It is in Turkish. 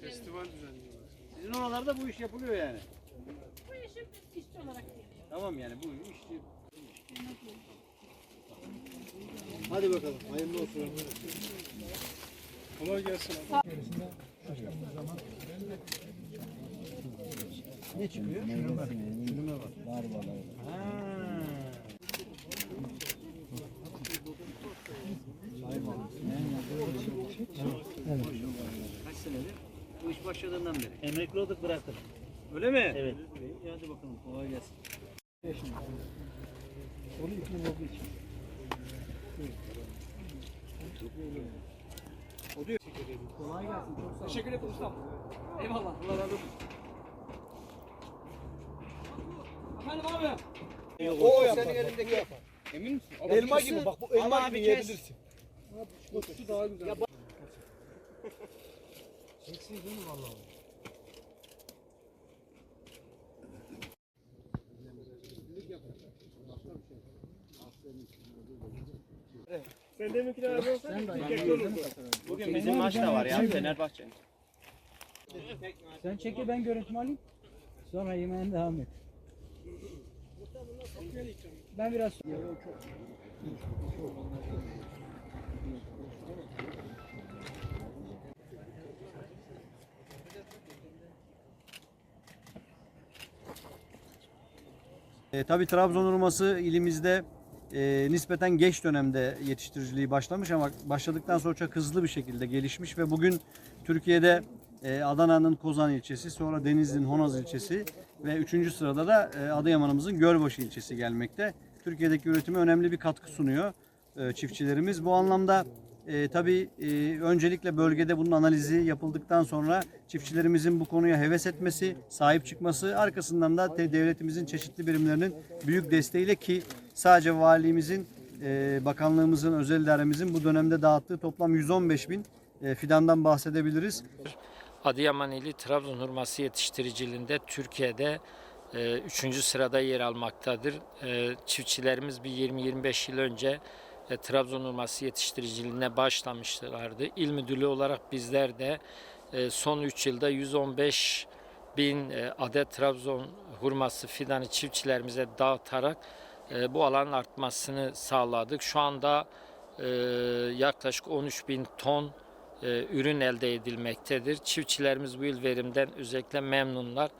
Festival düzenliyorlar. Sizin oralarda bu iş yapılıyor yani. Bu işi biz işçi olarak geliyor. Tamam yani bu iş. Hadi bakalım. Hayırlı olsun. Kolay gelsin abi. Ne çıkıyor? Şürüme var. Var var. Ha. Kaç senedir? Bu iş başladığından beri. Emekli olduk bıraktık. Öyle mi? Evet. İyi, hadi bakalım. Kolay gelsin. Onu iklim olduğu için. Kolay gelsin. Çok sağ olun. Teşekkür ederim ustam. Eyvallah. Allah razı olsun. Efendim abi. O senin elindeki. Emin misin? Elma gibi bak bu elma Ama gibi abi kes. Yiyebilirsin. Kokusu daha güzel. Sen deminkine razı olsun. Bugün bizim maç da var ya Fenerbahçe. Sen çekil ben görüntümü alayım. Sonra yemeğine devam et. Ben biraz E, tabii Trabzon hurması ilimizde e, nispeten geç dönemde yetiştiriciliği başlamış ama başladıktan sonra çok hızlı bir şekilde gelişmiş ve bugün Türkiye'de e, Adana'nın Kozan ilçesi, sonra Denizli'nin Honaz ilçesi ve üçüncü sırada da e, Adıyaman'ımızın Gölbaşı ilçesi gelmekte. Türkiye'deki üretime önemli bir katkı sunuyor e, çiftçilerimiz. Bu anlamda e, tabii e, öncelikle bölgede bunun analizi yapıldıktan sonra çiftçilerimizin bu konuya heves etmesi, sahip çıkması, arkasından da devletimizin çeşitli birimlerinin büyük desteğiyle ki sadece valimizin, e, bakanlığımızın, özel idaremizin bu dönemde dağıttığı toplam 115 bin e, fidandan bahsedebiliriz. Adıyaman ili Trabzon hurması yetiştiriciliğinde Türkiye'de 3. sırada yer almaktadır. E, çiftçilerimiz bir 20-25 yıl önce e, Trabzon hurması yetiştiriciliğine başlamışlardı. İl müdürlüğü olarak bizler de e, son 3 yılda 115 bin e, adet Trabzon hurması fidanı çiftçilerimize dağıtarak e, bu alanın artmasını sağladık. Şu anda e, yaklaşık 13 bin ton e, ürün elde edilmektedir. Çiftçilerimiz bu yıl verimden özellikle memnunlar.